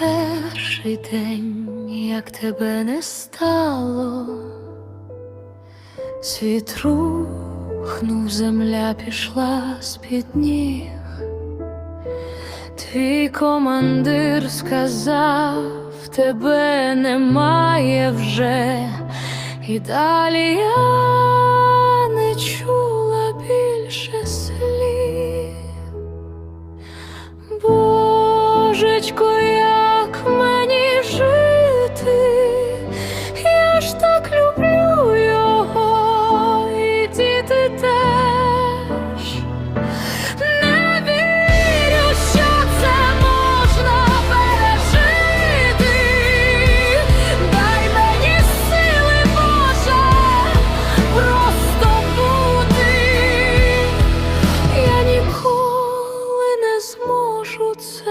перший день, як тебе не стало, світ рухнув, земля пішла з-під ніг. Твій командир сказав, тебе немає вже, і далі я не чула більше слів. Божечко, 最